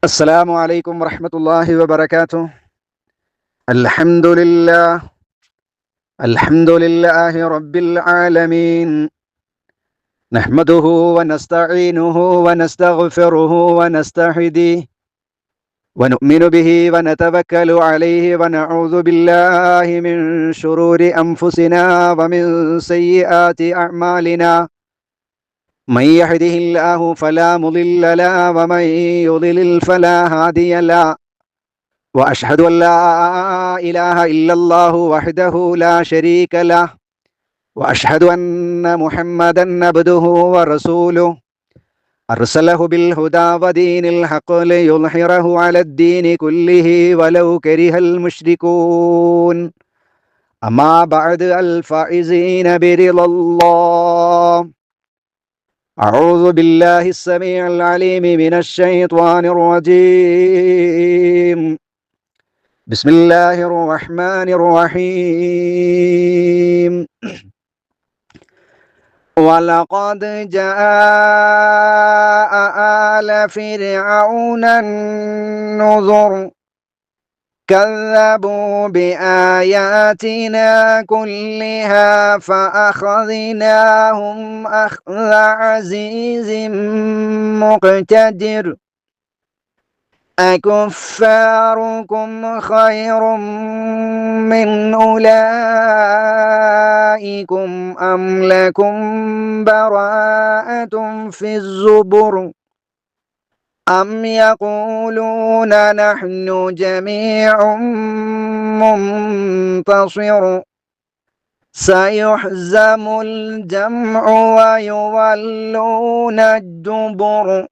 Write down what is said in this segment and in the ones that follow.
السلام عليكم ورحمة الله وبركاته. الحمد لله. الحمد لله رب العالمين. نحمده ونستعينه ونستغفره ونستهديه ونؤمن به ونتوكل عليه ونعوذ بالله من شرور أنفسنا ومن سيئات أعمالنا. من يهده الله فلا مضل له ومن يضلل فلا هادي له. وأشهد أن لا إله إلا الله وحده لا شريك له. وأشهد أن محمدا عبده ورسوله. أرسله بالهدى ودين الحق ليظهره على الدين كله ولو كره المشركون. أما بعد الفائزين برضا الله. أعوذ بالله السميع العليم من الشيطان الرجيم. بسم الله الرحمن الرحيم. ولقد جاء آل فرعون النذر كذبوا بآياتنا كلها فأخذناهم أخذ عزيز مقتدر. أكفاركم خير من أولئكم أم لكم براءة في الزبر؟ أم يقولون نحن جميع منتصر سيحزم الجمع ويولون الدبر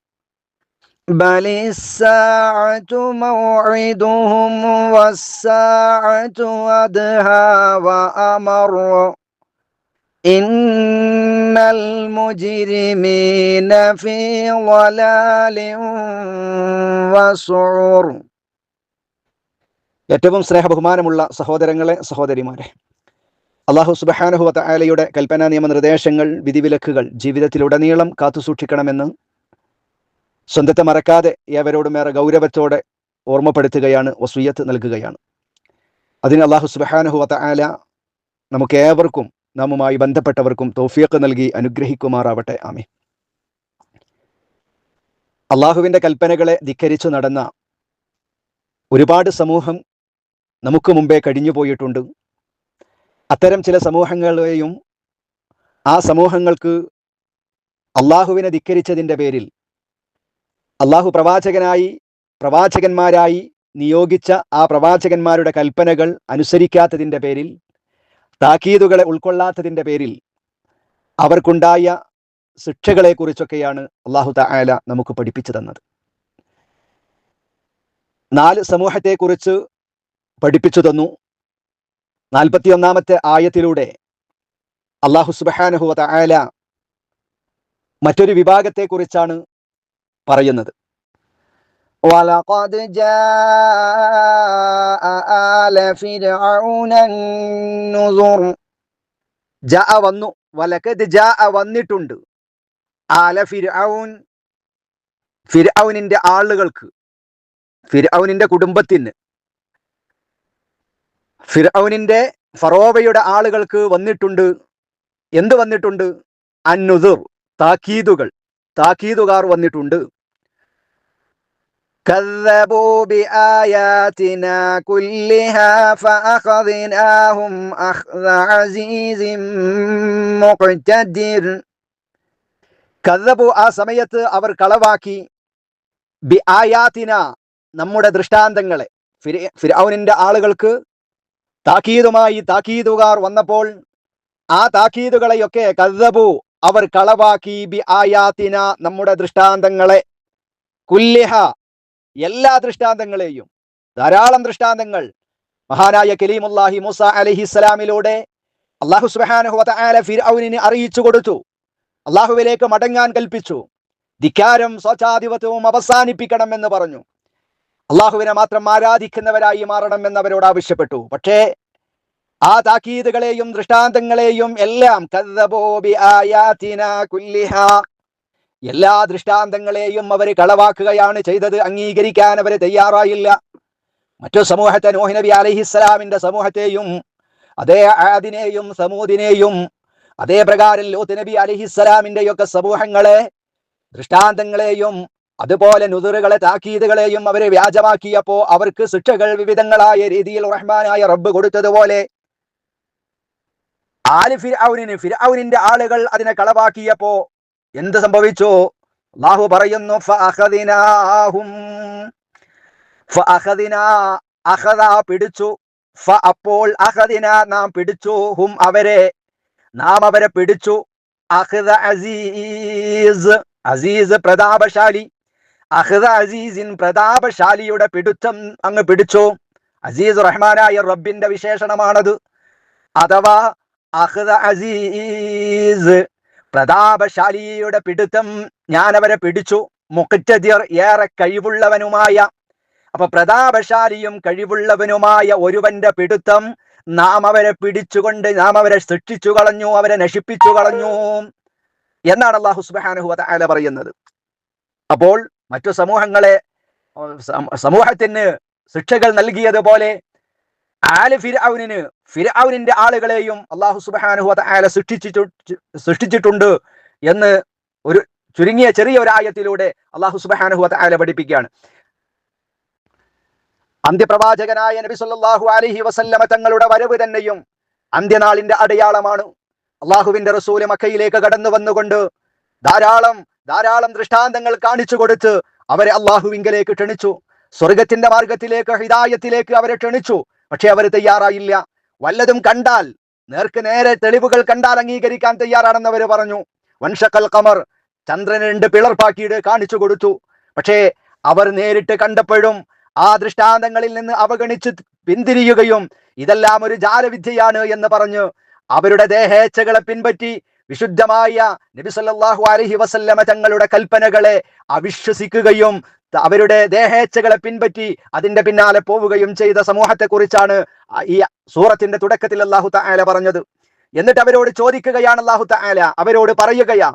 بل الساعة موعدهم والساعة أدهى وأمر إن المجرمين في ضلال وسعر ഏറ്റവും സ്നേഹ ബഹുമാനമുള്ള സഹോദരങ്ങളെ സഹോദരിമാരെ അള്ളാഹു സുബഹാനുഹുവത്ത ആലയുടെ കൽപ്പനാ നിയമനിർദ്ദേശങ്ങൾ വിധിവിലക്കുകൾ ജീവിതത്തിലുടനീളം കാത്തുസൂക്ഷിക്കണമെന്ന് സ്വന്തത്തെ മറക്കാതെ ഏവരോടും ഏറെ ഗൗരവത്തോടെ ഓർമ്മപ്പെടുത്തുകയാണ് വസൂയത്ത് നൽകുകയാണ് അതിന് അള്ളാഹു സുബഹാനുഹുവത്ത ആല നമുക്ക് ഏവർക്കും നാമുമായി ബന്ധപ്പെട്ടവർക്കും തോഫിയക്ക് നൽകി അനുഗ്രഹിക്കുമാറാവട്ടെ. ആമി അള്ളാഹുവിന്റെ കൽപ്പനകളെ ധിക്കരിച്ചു നടന്ന ഒരുപാട് സമൂഹം നമുക്ക് മുമ്പേ കഴിഞ്ഞു പോയിട്ടുണ്ട്. അത്തരം ചില സമൂഹങ്ങളെയും ആ സമൂഹങ്ങൾക്ക് അള്ളാഹുവിനെ ധിക്കരിച്ചതിന്റെ പേരിൽ അള്ളാഹു പ്രവാചകനായി പ്രവാചകന്മാരായി നിയോഗിച്ച ആ പ്രവാചകന്മാരുടെ കൽപ്പനകൾ അനുസരിക്കാത്തതിന്റെ പേരിൽ താക്കീതുകളെ ഉൾക്കൊള്ളാത്തതിന്റെ പേരിൽ അവർക്കുണ്ടായ ശിക്ഷകളെക്കുറിച്ചൊക്കെയാണ് അള്ളാഹു തായാല നമുക്ക് പഠിപ്പിച്ചു തന്നത്. നാല് സമൂഹത്തെക്കുറിച്ച് പഠിപ്പിച്ചു തന്നു. നാൽപ്പത്തി ഒന്നാമത്തെ ആയത്തിലൂടെ അള്ളാഹു സുബാനഹു തായാല മറ്റൊരു വിഭാഗത്തെക്കുറിച്ചാണ് പറയുന്നത്. ولقد جاء آل فرعون النذر ജാ വന്നു വലക്കത് ജാ വന്നിട്ടുണ്ട് ആല ഫിർഔൻ ഫിർഔനിന്റെ ആളുകൾക്ക് ഫിർഔനിന്റെ കുടുംബത്തിന് ഫിർഔനിന്റെ ഫറോവയുടെ ആളുകൾക്ക് വന്നിട്ടുണ്ട് എന്ത് വന്നിട്ടുണ്ട് അന്നുദുർ താക്കീതുകൾ താക്കീതുകാർ വന്നിട്ടുണ്ട് كذبوا بآياتنا كلها فأخذناهم أخذ عزيز مقتدر കഥബു ആ സമയത്ത് അവർ കളവാക്കി ബി ആയാത്തിന നമ്മുടെ ദൃഷ്ടാന്തങ്ങളെ ഫിരൗനിന്റെ ആളുകൾക്ക് താക്കീതുമായി താക്കീതുകാർ വന്നപ്പോൾ ആ താക്കീതുകളെയൊക്കെ കഥബു അവർ കളവാക്കി ബി ആയാത്തിന നമ്മുടെ ദൃഷ്ടാന്തങ്ങളെ കുല്ലിഹ എല്ലാ ദൃഷ്ടാന്തങ്ങളെയും ധാരാളം ദൃഷ്ടാന്തങ്ങൾ മഹാനായ കലീമുല്ലാഹി മൂസ അലഹിസ്സലാമിലൂടെ അള്ളാഹു സുബാനുഹുല ഫിർഔനിന് അറിയിച്ചു കൊടുത്തു. അള്ളാഹുവിലേക്ക് മടങ്ങാൻ കൽപ്പിച്ചു. ധിക്കാരം സ്വച്ഛാധിപത്യവും അവസാനിപ്പിക്കണം എന്ന് പറഞ്ഞു. അള്ളാഹുവിനെ മാത്രം ആരാധിക്കുന്നവരായി മാറണം എന്ന് അവരോട് ആവശ്യപ്പെട്ടു. പക്ഷേ ആ താക്കീതുകളെയും ദൃഷ്ടാന്തങ്ങളെയും എല്ലാം എല്ലാ ദൃഷ്ടാന്തങ്ങളെയും അവർ കളവാക്കുകയാണ് ചെയ്തത്. അംഗീകരിക്കാൻ അവർ തയ്യാറായില്ല. മറ്റു സമൂഹത്തെ നോഹി നബി അലഹിസ്സലാമിന്റെ സമൂഹത്തെയും അതേ ആദിനെയും സമൂദിനെയും അതേ പ്രകാരം ലോത്ത് നബി അലഹിസ്സലാമിന്റെ ഒക്കെ സമൂഹങ്ങളെ ദൃഷ്ടാന്തങ്ങളെയും അതുപോലെ നുതിറുകളെ താക്കീതുകളെയും അവരെ വ്യാജമാക്കിയപ്പോ അവർക്ക് ശിക്ഷകൾ വിവിധങ്ങളായ രീതിയിൽ റഹ്മാനായ റബ്ബ് കൊടുത്തതുപോലെ ആൽ ഫിർ ഔനിന്റെ ആളുകൾ അതിനെ കളവാക്കിയപ്പോ എന്ത് സംഭവിച്ചു? അള്ളാഹു പറയുന്നു പിടിച്ചു അപ്പോൾ അഹദിന നാം പിടിച്ചു ഹും അവരെ നാം അവരെ പിടിച്ചു അഖദ അസീസ് അസീസ് പ്രതാപശാലി അഖദ അസീസിൻ പ്രതാപശാലിയുടെ പിടുത്തം അങ്ങ് പിടിച്ചു. അസീസ് റഹ്മാനായ റബ്ബിന്റെ വിശേഷണമാണത്. അഥവാ അഖദ അസീസ് പ്രതാപശാലിയുടെ പിടുത്തം ഞാൻ അവരെ പിടിച്ചു. മുഖറ്റതിർ ഏറെ കഴിവുള്ളവനുമായ അപ്പൊ പ്രതാപശാലിയും കഴിവുള്ളവനുമായ ഒരുവന്റെ പിടുത്തം നാം അവരെ പിടിച്ചുകൊണ്ട് നാം അവരെ സൃഷ്ടിച്ചു കളഞ്ഞു അവരെ നശിപ്പിച്ചു കളഞ്ഞു എന്നാണ് അള്ളാഹു സുബ്ഹാനഹു വതആല പറയുന്നത്. അപ്പോൾ മറ്റു സമൂഹങ്ങളെ സമൂഹത്തിന് ശിക്ഷകൾ നൽകിയതുപോലെ ആൽ ഫിർഔനിന് ഫിർഔനിന്റെ ആളുകളെയും അള്ളാഹു സുബ്ഹാനഹു വ സൃഷ്ടിച്ചിട്ടു സൃഷ്ടിച്ചിട്ടുണ്ട് എന്ന് ഒരു ചുരുങ്ങിയ ചെറിയ ഒരു ആയത്തിലൂടെ അള്ളാഹു സുബ്ഹാനഹു വതആല പഠിപ്പിക്കുകയാണ്. അന്ത്യപ്രവാചകനായ നബി സല്ലല്ലാഹു അലൈഹി വസല്ലമ തങ്ങളുടെ വരവ് തന്നെയും അന്ത്യനാളിന്റെ അടയാളമാണ്. അള്ളാഹുവിന്റെ റസൂൽ മക്കയിലേക്ക് കടന്നു വന്നുകൊണ്ട് ധാരാളം ധാരാളം ദൃഷ്ടാന്തങ്ങൾ കാണിച്ചു കൊടുത്ത് അവരെ അള്ളാഹുവിങ്കലേക്ക് ക്ഷണിച്ചു. സ്വർഗത്തിന്റെ മാർഗത്തിലേക്ക് ഹിദായത്തിലേക്ക് അവരെ ക്ഷണിച്ചു. പക്ഷെ അവർ തയ്യാറായില്ല. വല്ലതും കണ്ടാൽ നേർക്ക് നേരെ തെളിവുകൾ കണ്ടാൽ അംഗീകരിക്കാൻ തയ്യാറാണെന്ന് അവർ പറഞ്ഞു. വൻഷക്കൽ കമർ ചന്ദ്രനെ രണ്ട് പിളർപ്പാക്കിയിട്ട് കാണിച്ചു കൊടുത്തു. പക്ഷേ അവർ നേരിട്ട് കണ്ടപ്പോഴും ആ ദൃഷ്ടാന്തങ്ങളിൽ നിന്ന് അവഗണിച്ച് പിന്തിരിയുകയും ഇതെല്ലാം ഒരു ജാലവിദ്യയാണ് എന്ന് പറഞ്ഞ്. അവരുടെ ദേഹേച്ഛകളെ പിൻപറ്റി വിശുദ്ധമായ നബി അലഹി വസല്ലമ തങ്ങളുടെ കൽപ്പനകളെ അവിശ്വസിക്കുകയും അവരുടെ ദേഹേച്ഛകളെ പിൻപറ്റി അതിന്റെ പിന്നാലെ പോവുകയും ചെയ്ത സമൂഹത്തെ കുറിച്ചാണ് ഈ സൂറത്തിന്റെ തുടക്കത്തിൽ അള്ളാഹു തആല പറഞ്ഞത്. എന്നിട്ട് അവരോട് ചോദിക്കുകയാണ് അള്ളാഹു തആല അവരോട് പറയുകയാ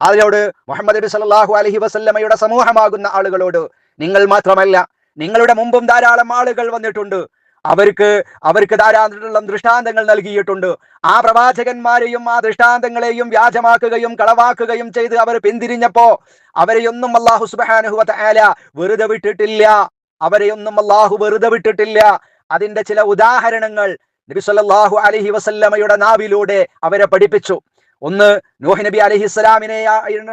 അവരോട് മുഹമ്മദ് നബി സല്ലല്ലാഹു അലഹി വസല്ലമയുടെ സമൂഹമാകുന്ന ആളുകളോട് നിങ്ങൾ മാത്രമല്ല നിങ്ങളുടെ മുമ്പും ധാരാളം ആളുകൾ വന്നിട്ടുണ്ട്. അവർക്ക് അവർക്ക് ധാരാളം ദൃഷ്ടാന്തങ്ങൾ നൽകിയിട്ടുണ്ട്. ആ പ്രവാചകന്മാരെയും ആ ദൃഷ്ടാന്തങ്ങളെയും വ്യാജമാക്കുകയും കളവാക്കുകയും ചെയ്ത് അവർ പിന്തിരിഞ്ഞപ്പോ അവരെയൊന്നും അള്ളാഹു സുബ്ഹാനഹു വതആല വെറുതെ വിട്ടിട്ടില്ല. അവരെയൊന്നും അള്ളാഹു വെറുതെ വിട്ടിട്ടില്ല. അതിന്റെ ചില ഉദാഹരണങ്ങൾ നബി സല്ലല്ലാഹു അലൈഹി വസല്ലമയുടെ നാവിലൂടെ അവരെ പഠിപ്പിച്ചു. ഒന്ന് നോഹ് നബി അലഹിസ്സലാമിനെ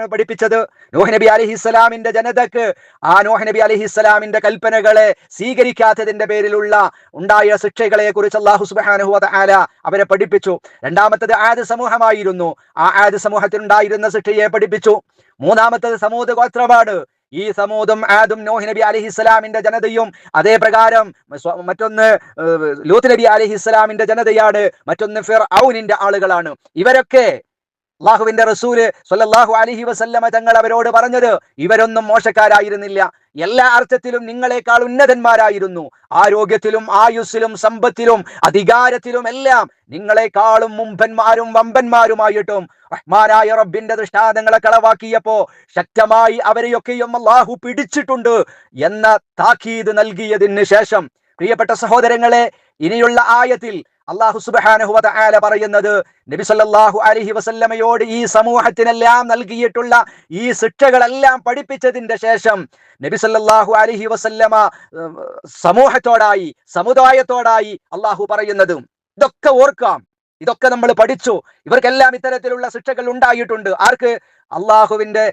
പഠിപ്പിച്ചത്. നോഹ് നബി അലഹിസ്സലാമിന്റെ ജനതക്ക് ആ നോഹ് നബി അലഹിസ്സലാമിന്റെ കൽപ്പനകളെ സ്വീകരിക്കാത്തതിന്റെ പേരിലുള്ള ഉണ്ടായ ശിക്ഷകളെ കുറിച്ച് അള്ളാഹു സുബാനുഹുവത ആല അവരെ പഠിപ്പിച്ചു. രണ്ടാമത്തത് ആദ്യ സമൂഹമായിരുന്നു. ആ ആദ് സമൂഹത്തിനുണ്ടായിരുന്ന ശിക്ഷയെ പഠിപ്പിച്ചു. മൂന്നാമത്തത് സമൂഹ ഗോത്രപാട് ഈ സമൂഹം ആദും നോഹി നബി അലഹിസ്സലാമിന്റെ ജനതയും അതേ പ്രകാരം മറ്റൊന്ന് ലൂത്ത് നബി അലഹിസ്സലാമിന്റെ ജനതയാണ് മറ്റൊന്ന് ഫിർ ഔനിന്റെ ആളുകളാണ്. ഇവരൊക്കെ അള്ളാഹുവിന്റെ റസൂൽ സ്വല്ലല്ലാഹു അലൈഹി വസല്ലമ തങ്ങൾ അവരോട് പറഞ്ഞത് ഇവരൊന്നും മോശക്കാരായിരുന്നില്ല. എല്ലാ അർത്ഥത്തിലും നിങ്ങളെക്കാൾ ഉന്നതന്മാരായിരുന്നു. ആരോഗ്യത്തിലും ആയുസ്സിലും സമ്പത്തിലും അധികാരത്തിലും എല്ലാം നിങ്ങളെക്കാളും മുമ്പന്മാരും വമ്പന്മാരുമായിട്ടും റഹ്മാനായ റബ്ബിന്റെ ദൃഷ്ടാന്തങ്ങളെ കളവാക്കിയപ്പോ ശക്തമായി അവരെയൊക്കെയും അള്ളാഹു പിടിച്ചിട്ടുണ്ട് എന്ന താക്കീത് നൽകിയതിന് ശേഷം. പ്രിയപ്പെട്ട സഹോദരങ്ങളെ ഇനിയുള്ള ആയത്തിൽ അള്ളാഹു സുബ്ഹാനഹു ആല പറയുന്നത് നബി സല്ലല്ലാഹു അലൈഹി വസല്ലമയോട് ഈ സമൂഹത്തിനെല്ലാം നൽകിയിട്ടുള്ള ഈ ശിക്ഷകളെല്ലാം പഠിപ്പിച്ചതിന്റെ ശേഷം നബി സല്ലല്ലാഹു അലൈഹി വസല്ലമ സമൂഹത്തോടായി സമുദായത്തോടായി അള്ളാഹു പറയുന്നതും ഇതൊക്കെ ഓർക്കാം. ഇതൊക്കെ നമ്മൾ പഠിച്ചു. ഇവർക്കെല്ലാം ഇത്തരത്തിലുള്ള ശിക്ഷകൾ ഉണ്ടായിട്ടുണ്ട്. ആർക്ക്? അള്ളാഹുവിന്റെ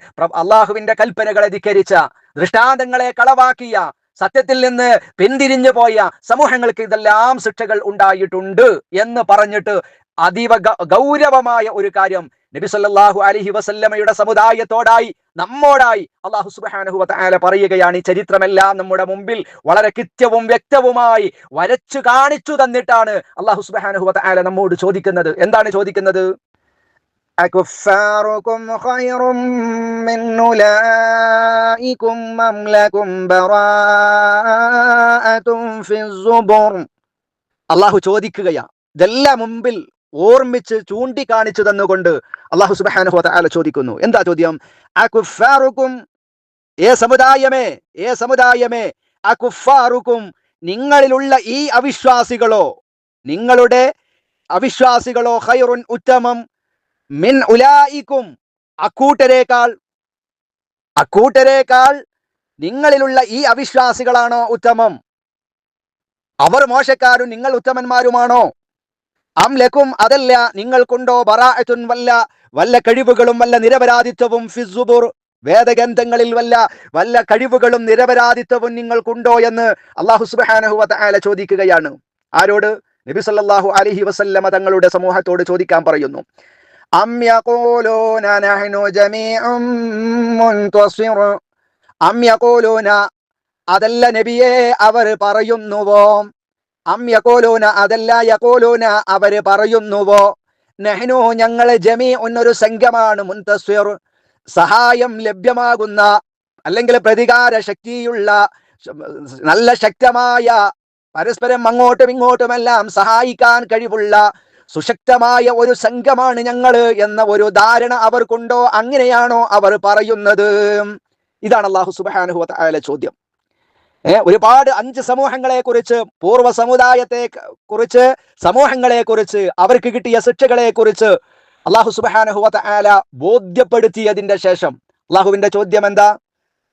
അള്ളാഹുവിന്റെ കൽപ്പനകളെ ധിക്കരിച്ച ദൃഷ്ടാന്തങ്ങളെ കളവാക്കിയ സത്യത്തിൽ നിന്ന് പിന്തിരിഞ്ഞു പോയ സമൂഹങ്ങൾക്ക് ഇതെല്ലാം ശിക്ഷകൾ ഉണ്ടായിട്ടുണ്ട് എന്ന് പറഞ്ഞിട്ട് അതീവ ഗൗരവമായ ഒരു കാര്യം നബി സല്ലാഹു അലഹി വസല്ലമയുടെ സമുദായത്തോടായി നമ്മോടായി അള്ളാഹു സുബ്ഹാനഹു വതആല പറയുകയാണ്. ഈ ചരിത്രമെല്ലാം നമ്മുടെ മുമ്പിൽ വളരെ കൃത്യവും വ്യക്തവുമായി വരച്ചു കാണിച്ചു തന്നിട്ടാണ് അള്ളാഹു സുബ്ഹാനഹു വതആല നമ്മോട് ചോദിക്കുന്നത്. എന്താണ് ചോദിക്കുന്നത്? أكفاركم خير من أولئكم أم لكم براءة في الزبر അള്ളാഹു ചോദിക്കുകയാ ഇതെല്ലാം മുമ്പിൽ ഓർമ്മിച്ച് ചൂണ്ടിക്കാണിച്ചു തന്നുകൊണ്ട് അള്ളാഹു സുബ്ഹാനഹു വതആല ചോദിക്കുന്നു എന്താ ചോദ്യം അകുഫാറുക്കും ഏ സമുദായമേ ഏ സമുദായമേ അകുഫാറുക്കും നിങ്ങളിലുള്ള ഈ അവിശ്വാസികളോ നിങ്ങളുടെ അവിശ്വാസികളോ ഖൈറുൻ ഉത്തമം മിൻ ഉലായിക്കും അക്കൂട്ടരേക്കാൾ അക്കൂട്ടരേക്കാൾ നിങ്ങളിലുള്ള ഈ അവിശ്വാസികളാണോ ഉത്തമം? അവർ മോശക്കാരും നിങ്ങൾ ഉത്തമന്മാരുമാണോ? അം ലക്കും അതല്ല നിങ്ങൾക്കുണ്ടോ ബറാഅത്തുൻ വല്ല വല്ല കഴിവുകളും വല്ല നിരപരാധിത്വവും ഫിസുബുർ വേദഗ്രന്ഥങ്ങളിൽ വല്ല വല്ല കഴിവുകളും നിരപരാധിത്വവും നിങ്ങൾക്കുണ്ടോ എന്ന് അള്ളാഹു സുബ്ഹാനഹു വതആല ചോദിക്കുകയാണ്. ആരോട്? നബി സല്ലല്ലാഹു അലൈഹി വസല്ലമ തങ്ങളുടെ സമൂഹത്തോട് ചോദിക്കാൻ പറയുന്നു. അം യഖൂലൂന നഹ്നു ജമീഉം മുൻതസിർ അം യഖൂലൂന അതല്ല നബിയെ അവർ പറയുന്നുവോ? അം യഖൂലൂന അതല്ല യഖൂലൂന അവർ പറയുന്നുവോ? നെഹ്നു ഞങ്ങളെ ജമീ ഒരു സംഘമാണ് മുൻതസ്വിർ. സഹായം ലഭ്യമാകുന്ന അല്ലെങ്കിൽ പ്രതികാര ശക്തിയുള്ള നല്ല ശക്തമായ പരസ്പരം അങ്ങോട്ടും ഇങ്ങോട്ടുമെല്ലാം സഹായിക്കാൻ കഴിവുള്ള സുശക്തമായ ഒരു സംഘമാണ് ഞങ്ങൾ എന്ന ഒരു ധാരണ അവർക്കുണ്ടോ? അങ്ങനെയാണോ അവർ പറയുന്നത്? ഇതാണ് അള്ളാഹു സുബ്ഹാനഹു വതആല ചോദ്യം. ഏർ ഒരുപാട് അഞ്ച് സമൂഹങ്ങളെ കുറിച്ച് പൂർവ സമുദായത്തെ കുറിച്ച് സമൂഹങ്ങളെ കുറിച്ച് അവർക്ക് കിട്ടിയ ശിക്ഷകളെ കുറിച്ച് അള്ളാഹു സുബ്ഹാനഹു ആല ബോധ്യപ്പെടുത്തിയതിന്റെ ശേഷം അള്ളാഹുവിന്റെ ചോദ്യം എന്താ?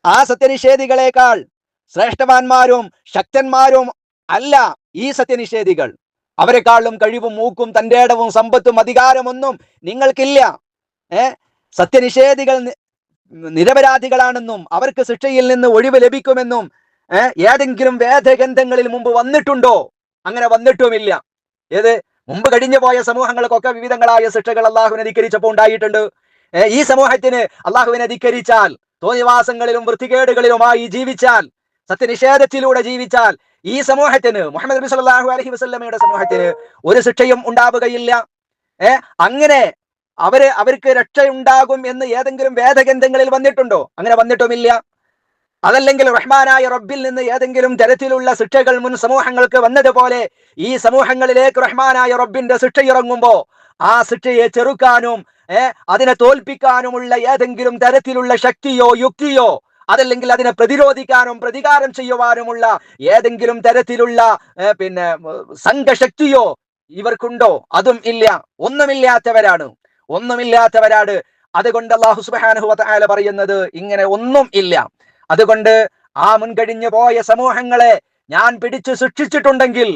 ആ സത്യനിഷേധികളെക്കാൾ ശ്രേഷ്ഠവാന്മാരും ശക്തന്മാരും അല്ല ഈ സത്യനിഷേധികൾ. അവരെക്കാളും കഴിവും മൂക്കും തന്റെ ഇടവും സമ്പത്തും അധികാരമൊന്നും നിങ്ങൾക്കില്ല. ഏ? സത്യനിഷേധികൾ നിരപരാധികളാണെന്നും അവർക്ക് ശിക്ഷയിൽ നിന്ന് ഒഴിവ് ലഭിക്കുമെന്നും ഏതെങ്കിലും വേദഗ്രന്ഥങ്ങളിൽ മുമ്പ് വന്നിട്ടുണ്ടോ? അങ്ങനെ വന്നിട്ടുമില്ല. ഏത്? മുമ്പ് കഴിഞ്ഞു പോയ സമൂഹങ്ങൾക്കൊക്കെ വിവിധങ്ങളായ ശിക്ഷകൾ അള്ളാഹുവിനെ ധിക്കരിച്ചപ്പോൾ ഉണ്ടായിട്ടുണ്ട്. ഈ സമൂഹത്തിന് അള്ളാഹുവിനെ ധിക്കരിച്ചാൽ തോന്നിവാസങ്ങളിലും വൃത്തികേടുകളിലുമായി ജീവിച്ചാൽ സത്യനിഷേധത്തിലൂടെ ജീവിച്ചാൽ ഈ സമൂഹത്തിന് മുഹമ്മദ് നബി സല്ലല്ലാഹു അലഹി വസ്ലമയുടെ സമൂഹത്തിന് ഒരു ശിക്ഷയും ഉണ്ടാവുകയില്ല. ഏ അങ്ങനെ അവർ അവർക്ക് രക്ഷയുണ്ടാകും എന്ന് ഏതെങ്കിലും വേദഗ്രന്ഥങ്ങളിൽ വന്നിട്ടുണ്ടോ? അങ്ങനെ വന്നിട്ടുമില്ല. അതല്ലെങ്കിൽ റഹ്മാനായ റബ്ബിൽ നിന്ന് ഏതെങ്കിലും തരത്തിലുള്ള ശിക്ഷകൾ മുൻ സമൂഹങ്ങൾക്ക് വന്നതുപോലെ ഈ സമൂഹങ്ങളിലേക്ക് റഹ്മാനായ റബ്ബിന്റെ ശിക്ഷ ഇറങ്ങുമ്പോ ആ ശിക്ഷയെ ചെറുക്കാനും അതിനെ തോൽപ്പിക്കാനുമുള്ള ഏതെങ്കിലും തരത്തിലുള്ള ശക്തിയോ യുക്തിയോ അതല്ലെങ്കിൽ അതിനെ പ്രതിരോധിക്കാനും പ്രതികാരം ചെയ്യുവാനുമുള്ള ഏതെങ്കിലും തരത്തിലുള്ള പിന്നെ സംഘശക്തിയോ ഇവർക്കുണ്ടോ? അതും ഇല്ല. ഒന്നുമില്ലാത്തവരാണ്. ഒന്നുമില്ലാത്തവരാണ്. അതുകൊണ്ട് അള്ളാഹു സുബ്ഹാനഹു വതആല പറയുന്നത് ഇങ്ങനെ ഒന്നും ഇല്ല. അതുകൊണ്ട് ആ മുൻകഴിഞ്ഞു പോയ സമൂഹങ്ങളെ ഞാൻ പിടിച്ചു ശിക്ഷിച്ചിട്ടുണ്ടെങ്കിൽ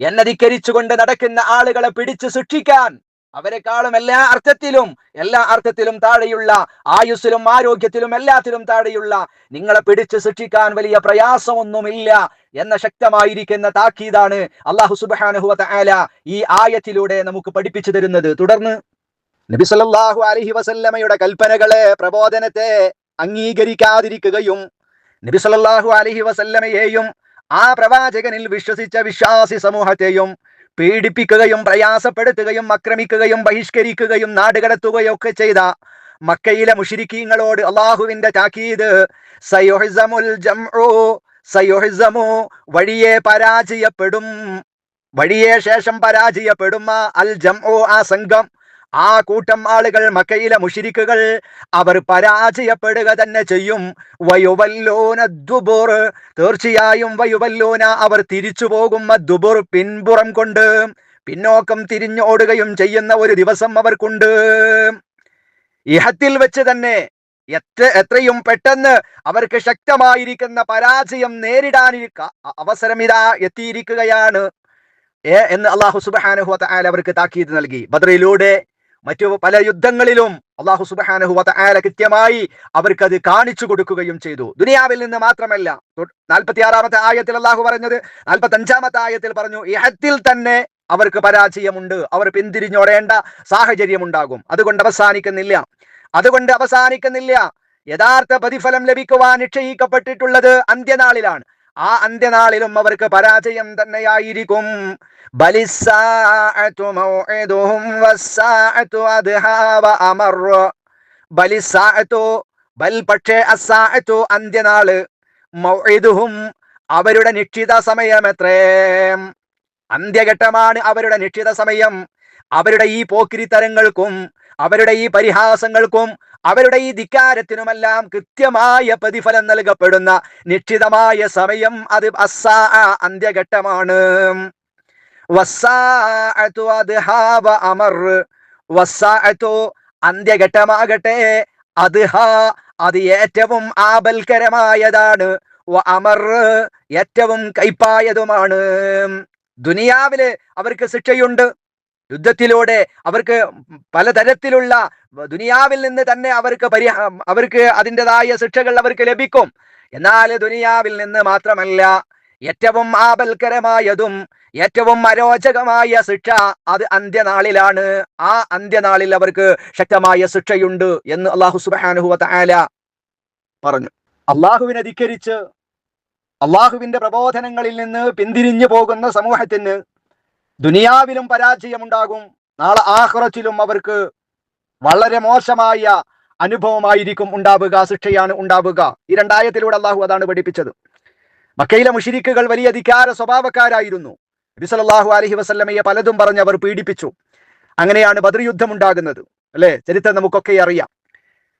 എന്നെ ധിക്കരിച്ചുകൊണ്ട് നടക്കുന്ന ആളുകളെ പിടിച്ചു ശിക്ഷിക്കാൻ അവരെക്കാളും എല്ലാ അർത്ഥത്തിലും എല്ലാ അർത്ഥത്തിലും താഴെയുള്ള ആയുസ്സിലും ആരോഗ്യത്തിലും എല്ലാത്തിലും താഴെയുള്ള നിങ്ങളെ പിടിച്ച് ശിക്ഷിക്കാൻ വലിയ പ്രയാസമൊന്നുമില്ല എന്ന ശക്തമായിരിക്കുന്ന താക്കീതാണ് അള്ളാഹു സുബ്ഹാനഹു ആല ഈ ആയത്തിലൂടെ നമുക്ക് പഠിപ്പിച്ചു തരുന്നത്. തുടർന്ന് നബി അലൈഹി വസല്ലമയുടെ കൽപ്പനകളെ പ്രബോധനത്തെ അംഗീകരിക്കാതിരിക്കുകയും നബി സല്ലല്ലാഹു അലൈഹി വസല്ലമയെയും ആ പ്രവാചകനിൽ വിശ്വസിച്ച വിശ്വാസി സമൂഹത്തെയും പീഡിപ്പിക്കുകയും പ്രയാസപ്പെടുത്തുകയും അക്രമിക്കുകയും ബഹിഷ്കരിക്കുകയും നാടുകടത്തുകയും ഒക്കെ ചെയ്ത മക്കയിലെ മുഷിരിക്കീങ്ങളോട് അള്ളാഹുവിന്റെ താക്കീത് ജംഉ വഴിയെ പരാജയപ്പെടും വഴിയെ ശേഷം പരാജയപ്പെടും അൽ ജംഉ ആ സംഘം ആ കൂട്ടം ആളുകൾ മക്കയിലെ മുഷിരിക്കുകൾ അവർ പരാജയപ്പെടുക തന്നെ ചെയ്യും. വയുവല്ലോന ദുബുർ തീർച്ചയായും വയുവല്ലോന അവർ തിരിച്ചു പോകും. ദുബുർ പിൻപുറം കൊണ്ട് പിന്നോക്കം തിരിഞ്ഞോടുകയും ചെയ്യുന്ന ഒരു ദിവസം അവർക്കുണ്ട്. ഇഹത്തിൽ വെച്ച് തന്നെ എത്ര എത്രയും പെട്ടെന്ന് അവർക്ക് ശക്തമായിരിക്കുന്ന പരാജയം നേരിടാൻ അവസരം ഇതാ എത്തിയിരിക്കുകയാണ്. എന്ന് അള്ളാഹു സുബാനുഹോത്ത അവർക്ക് താക്കീത് നൽകി. ബദ്രയിലൂടെ മറ്റു പല യുദ്ധങ്ങളിലും അള്ളാഹു സുബാനഹുവത വതആല കൃത്യമായി അവർക്ക് അത് കാണിച്ചു കൊടുക്കുകയും ചെയ്തു. ദുനിയാവിൽ നിന്ന് മാത്രമല്ല. നാൽപ്പത്തി ആറാമത്തെ ആയത്തിൽ അള്ളാഹു പറഞ്ഞത് നാൽപ്പത്തി അഞ്ചാമത്തെ ആയത്തിൽ പറഞ്ഞു ഇഹത്തിൽ തന്നെ അവർക്ക് പരാജയമുണ്ട്. അവർ പിന്തിരിഞ്ഞോടേണ്ട സാഹചര്യം ഉണ്ടാകും അതുകൊണ്ട് അവസാനിക്കുന്നില്ല. അതുകൊണ്ട് അവസാനിക്കുന്നില്ല. യഥാർത്ഥ പ്രതിഫലം ലഭിക്കുവാൻ നിശ്ചയിക്കപ്പെട്ടിട്ടുള്ളത് അന്ത്യനാളിലാണ്. ആ അന്ത്യനാളിലും അവർക്ക് പരാജയം തന്നെയായിരിക്കും. അന്ത്യനാൾ. മൗഇദുഹും അവരുടെ നിശ്ചിത സമയമെത്രേ? അന്ത്യഘട്ടമാണ് അവരുടെ നിക്ഷിത സമയം. അവരുടെ ഈ പോക്കിരിത്തരങ്ങൾക്കും അവരുടെ ഈ പരിഹാസങ്ങൾക്കും അവരുടെ ഈ ധിക്കാരത്തിനുമെല്ലാം കൃത്യമായ പ്രതിഫലം നൽകപ്പെടുന്ന നിശ്ചിതമായ സമയം അത് അസ്സാ അന്ത്യഘട്ടമാണ്. അത് അമർ. അന്ത്യഘട്ടമാകട്ടെ. അദ്ഹ അത് ഏറ്റവും ആപൽക്കരമായതാണ്. അമർ ഏറ്റവും കൈപ്പായതുമാണ് ദുനിയാവിൽ അവർക്ക് ശിക്ഷയുണ്ട്. യുദ്ധത്തിലൂടെ അവർക്ക് പലതരത്തിലുള്ള ദുനിയാവിൽ നിന്ന് തന്നെ അവർക്ക് പരിഹാ അവർക്ക് അതിന്റെതായ ശിക്ഷകൾ അവർക്ക് ലഭിക്കും. എന്നാൽ ദുനിയാവിൽ നിന്ന് മാത്രമല്ല ഏറ്റവും ആപൽക്കരമായതും ഏറ്റവും അരോചകമായ ശിക്ഷ അത് അന്ത്യനാളിലാണ്. ആ അന്ത്യനാളിൽ അവർക്ക് ശക്തമായ ശിക്ഷയുണ്ട് എന്ന് അള്ളാഹു സുബാനുഹുവ താല പറഞ്ഞു. അള്ളാഹുവിനെ ധിക്കരിച്ച് അള്ളാഹുവിന്റെ പ്രബോധനങ്ങളിൽ നിന്ന് പിന്തിരിഞ്ഞു പോകുന്ന സമൂഹത്തിന് ദുനിയാവിലും പരാജയമുണ്ടാകും. നാളെ ആഹ്റത്തിലും അവർക്ക് വളരെ മോശമായ അനുഭവമായിരിക്കും ഉണ്ടാവുക ശിക്ഷയാണ് ഉണ്ടാവുക. ഈ രണ്ടായത്തിലൂടെ അള്ളാഹു അതാണ് പഠിപ്പിച്ചത്. മക്കയിലെ മുഷിരിക്കുകൾ വലിയ അധികാര സ്വഭാവക്കാരായിരുന്നു. നബിസല്ലാഹു അലഹി വസല്ലമയെ പലതും പറഞ്ഞ് അവർ പീഡിപ്പിച്ചു. അങ്ങനെയാണ് ബദർ യുദ്ധം ഉണ്ടാകുന്നത് അല്ലെ? ചരിത്രം നമുക്കൊക്കെ അറിയാം.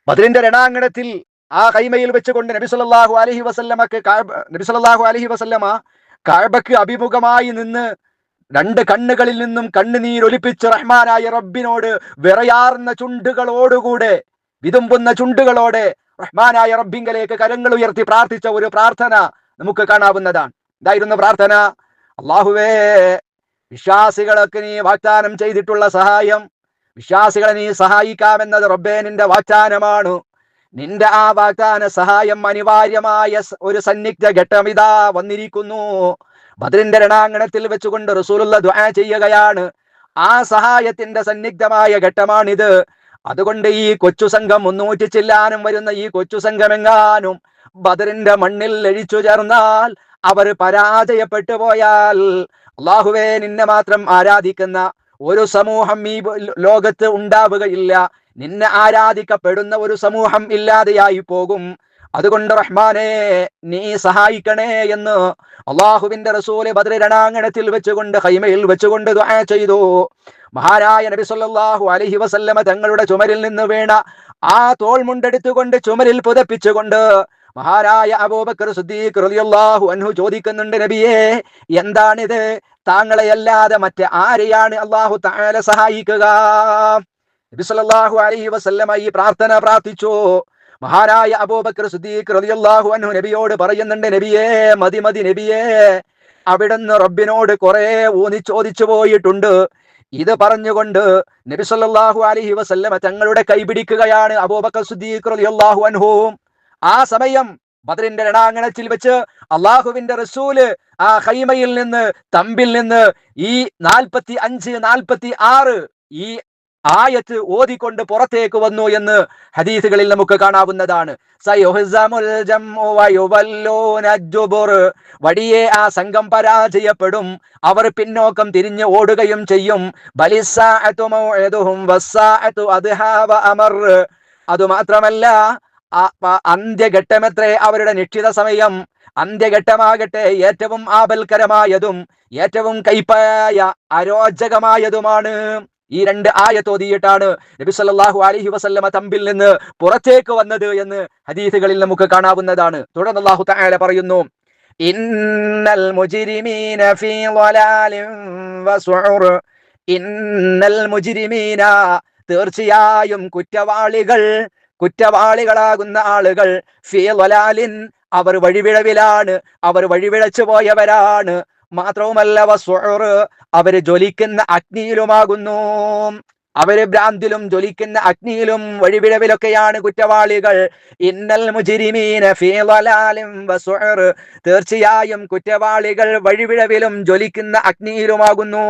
ബദറിന്റെ രണാങ്കണത്തിൽ ആ കൈമയിൽ വെച്ചുകൊണ്ട് നബി സല്ലല്ലാഹു അലൈഹി വസല്ലമക്ക് കാബ- നബി സല്ലല്ലാഹു അലൈഹി വസല്ലമ കാഴ്ബക്ക് അഭിമുഖമായി നിന്ന് രണ്ട് കണ്ണുകളിൽ നിന്നും കണ്ണുനീരൊലിപ്പിച്ച് റഹ്മാനായ റബ്ബിനോട് വിറയാർന്ന ചുണ്ടുകളോടുകൂടെ വിതുമ്പുന്ന ചുണ്ടുകളോടെ റഹ്മാനായ റബ്ബിങ്കലേക്ക് കരങ്ങൾ ഉയർത്തി പ്രാർത്ഥിച്ച ഒരു പ്രാർത്ഥന നമുക്ക് കാണാവുന്നതാണ്. ഇതായിരുന്നു പ്രാർത്ഥന. അള്ളാഹുവേ വിശ്വാസികളൊക്കെ നീ വാഗ്ദാനം ചെയ്തിട്ടുള്ള സഹായം വിശ്വാസികളെ നീ സഹായിക്കാമെന്നത് റബ്ബേ നിന്റെ വാഗ്ദാനമാണ്. നിന്റെ ആ വാഗ്ദാന സഹായം അനിവാര്യമായ ഒരു സന്നിഗ്ധ ഘട്ടം ഇതാ വന്നിരിക്കുന്നു. ബദറിന്റെ രണാങ്കണത്തിൽ വെച്ചുകൊണ്ട് റസൂലുള്ള ദുആ ചെയ്യുകയാണ്. ആ സഹായത്തിന്റെ സന്നിഗ്ധമായ ഘട്ടമാണിത്. അതുകൊണ്ട് ഈ കൊച്ചു സംഘം മുന്നൂറ്റി ചില്ലാനും വരുന്ന ഈ കൊച്ചു സംഘമെങ്ങാനും ബദറിന്റെ മണ്ണിൽ എഴിച്ചു ചേർന്നാൽ അവർ പരാജയപ്പെട്ടു പോയാൽ അള്ളാഹുവേ നിന്നെ മാത്രം ആരാധിക്കുന്ന ഒരു സമൂഹം ഈ ലോകത്ത് ഉണ്ടാവുകയില്ല. നിന്നെ ആരാധിക്കപ്പെടുന്ന ഒരു സമൂഹം ഇല്ലാതെയായി പോകും. അതുകൊണ്ട് റഹ്മാനെ നീ സഹായിക്കണേ എന്ന് അള്ളാഹുവിന്റെ റസൂൽ ബദ്ര രണാങ്കണത്തിൽ വെച്ചുകൊണ്ട് ഹൈമയിൽ വെച്ചുകൊണ്ട് ചെയ്തു. മഹാനായ നബി സല്ലല്ലാഹു അലൈഹി വസല്ലമ തങ്ങളുടെ ചുമരിൽ നിന്ന് വീണ ആ തോൾ മുണ്ടെടുത്തുകൊണ്ട് ചുമരിൽ പുതപ്പിച്ചുകൊണ്ട് മഹാരായ അബൂബക്കർ സുദ്ദീഖ് റളിയല്ലാഹു അൻഹു ചോദിക്കുന്നുണ്ട് നബിയേ എന്താണിത്? താങ്കളെ അല്ലാതെ മറ്റ് ആരെയാണ് അള്ളാഹു താല സഹായിക്കുക? നബി സല്ലല്ലാഹു അലൈഹി വസല്ലമ ഈ പ്രാർത്ഥന പ്രാർത്ഥിച്ചു. മഹാനായ അബൂബക്കർ സുദ്ദീഖ് റളിയല്ലാഹു അൻഹു നബിയോട് പറയുന്നുണ്ട് നബിയേ മതി മതി നബിയേ. അവിടുന്ന് റബ്ബിനോട് കുറെ ഊന്നി ചോദിച്ചു പോയിട്ടുണ്ട്. ഇത് പറഞ്ഞുകൊണ്ട് നബി അലഹി വസല്ലമ തങ്ങളുടെ കൈപിടിക്കുകയാണ് അബൂബക്കർ സുദ്ദീഖ് റളിയല്ലാഹു അൻഹു. ആ സമയം ബദറിന്റെ രണാങ്കണത്തിൽ വെച്ച് അള്ളാഹുവിന്റെ റസൂൽ ആ ഹൈമയിൽ നിന്ന് തമ്പിൽ നിന്ന് ഈ നാൽപ്പത്തി അഞ്ച് നാൽപ്പത്തി ആറ് ഈ ആയത്ത് ഓതിക്കൊണ്ട് പുറത്തേക്ക് വന്നു എന്ന് ഹദീസുകളിൽ നമുക്ക് കാണാവുന്നതാണ്. വടിയെ ആ സംഘം പരാജയപ്പെടും. അവർ പിന്നോക്കം തിരിഞ്ഞ് ഓടുകയും ചെയ്യും. അതുമാത്രമല്ല അന്ത്യഘട്ടമെത്രേ അവരുടെ നിശ്ചിത സമയം. അന്ത്യഘട്ടമാകട്ടെ ഏറ്റവും ആപൽക്കരമായതും ഏറ്റവും കൈപ്പായ അരോചകമായതുമാണ്. ഈ രണ്ട് ആയത്തോതിയിട്ടാണ് നബി സല്ലാഹു അലഹി വസല്ലമ തമ്പിൽ നിന്ന് പുറത്തേക്ക് വന്നത് എന്ന് ഹദീസുകളിൽ നമുക്ക് കാണാവുന്നതാണ്. തുടർന്ന് അള്ളാഹു തആല പറയുന്നു ഇന്നൽ മുജ്രിമീന ഫീ ളലാലിൻ ഇന്നൽ മുജ്രിമീന തീർച്ചയായും കുറ്റവാളികൾ കുറ്റവാളികളാകുന്ന ആളുകൾ ഫീ ളലാലിൻ അവർ വഴിവിഴവിലാണ് അവർ വഴിവിഴച്ചു പോയവരാണ് മാത്രവുമല്ല അവർ ജ്വലിക്കുന്ന അഗ്നിയിലുമാകുന്നു. അവർ ഭ്രാന്തിലും ജ്വലിക്കുന്ന അഗ്നിയിലും വഴിവിഴവിലൊക്കെയാണ് കുറ്റവാളികൾ. ഇന്നൽ മുജിരിമീന തീർച്ചയായും കുറ്റവാളികൾ വഴിവിഴവിലും ജ്വലിക്കുന്ന അഗ്നിയിലുമാകുന്നു.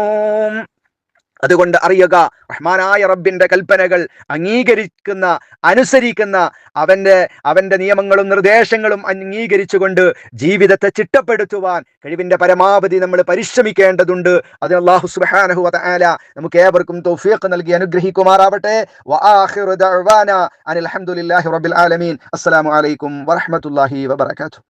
അതുകൊണ്ട് അറിയുക റഹ്മാനായ റബ്ബിന്റെ കൽപ്പനകൾ അംഗീകരിക്കുന്ന അനുസരിക്കുന്ന അവന്റെ അവന്റെ നിയമങ്ങളും നിർദ്ദേശങ്ങളും അംഗീകരിച്ചുകൊണ്ട് ജീവിതത്തെ ചിട്ടപ്പെടുത്തുവാൻ കഴിവിന്റെ പരമാവധി നമ്മൾ പരിശ്രമിക്കേണ്ടതുണ്ട്. അത് അള്ളാഹു സുബാനഹു വതആല നമുക്ക് ഏവർക്കും തൗഫീഖ് നൽകി അനുഗ്രഹിക്കുമാറാവട്ടെ. അനിൽ ഹംദുലില്ലാഹി റബ്ബിൽ ആലമീൻ. അസ്സലാമു അലൈക്കും വറഹ്മത്തുള്ളാഹി വബറകാതുഹു.